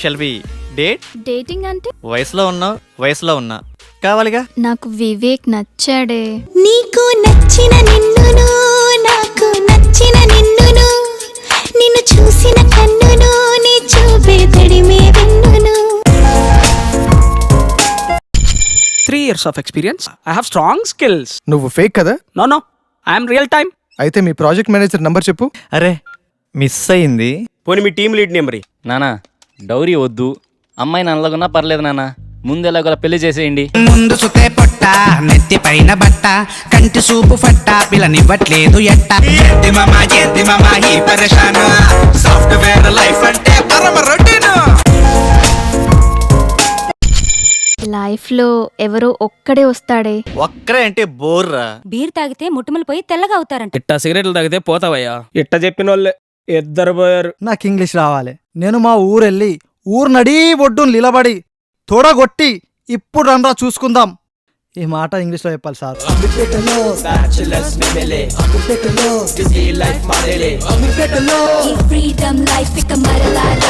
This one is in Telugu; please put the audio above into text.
షెల్వి డేట్ డేటింగ్ అంటే? వయసులో ఉన్నావు వయసులో ఉన్నా. కావాలిగా? నాకు వివేక్ నచ్చాడే. నీకు నచ్చిన నిన్నును నాకు నచ్చిన నిన్నును నిన్ను చూసిన కన్నును నీ చూపే తడిమే వెన్నును. Three years of experience I have strong skills నువ్వు ఫేక్ కదా? No no I'm real time అయితే మీ ప్రాజెక్ట్ మేనేజర్ నంబర్ చెప్పు. అరే మిస్ అయింది. పోనీ మీ టీం లీడ్ నెంబర్. నానా డౌరీ వద్దు. అమ్మాయి నల్లగున్నా పర్లేదు నాన్న ముందు ఎలాగోలా పెళ్ళి చేసేయండి. ముందు సుతే పొట్ట నెత్తి పైన బట్ట కంటి సూపు ఫట్ట పిల్లనివ్వట్లేదు ఎట్ట. ఏంటి మామా ఏంటి మామా ఈ పరేషాను సాఫ్ట్వేర్ లైఫ్ లైఫ్లో ఎవరో ఒక్కడే వస్తాడే. ఒక్కరే అంటే బోర్రా. బీర్ తాగితే ముట్టుమలు పోయి తెల్లగా అవుతారంట. ఇట్టా సిగరెట్లు తాగితే పోతావయ్యా. ఇట్ట చెప్పిన వాళ్ళే ఇద్దరు పోయారు. నాకు ఇంగ్లీష్ రావాలి. నేను మా ఊరెళ్ళి ఊరు నడీ ఒడ్డు నిలబడి తోడగొట్టి ఇప్పుడు రండ్రా చూసుకుందాం. ఈ మాట ఇంగ్లీష్లో చెప్పాలి సార్. ఫ్రీడమ్ లైఫ్ ఇక మరలా. రాదులే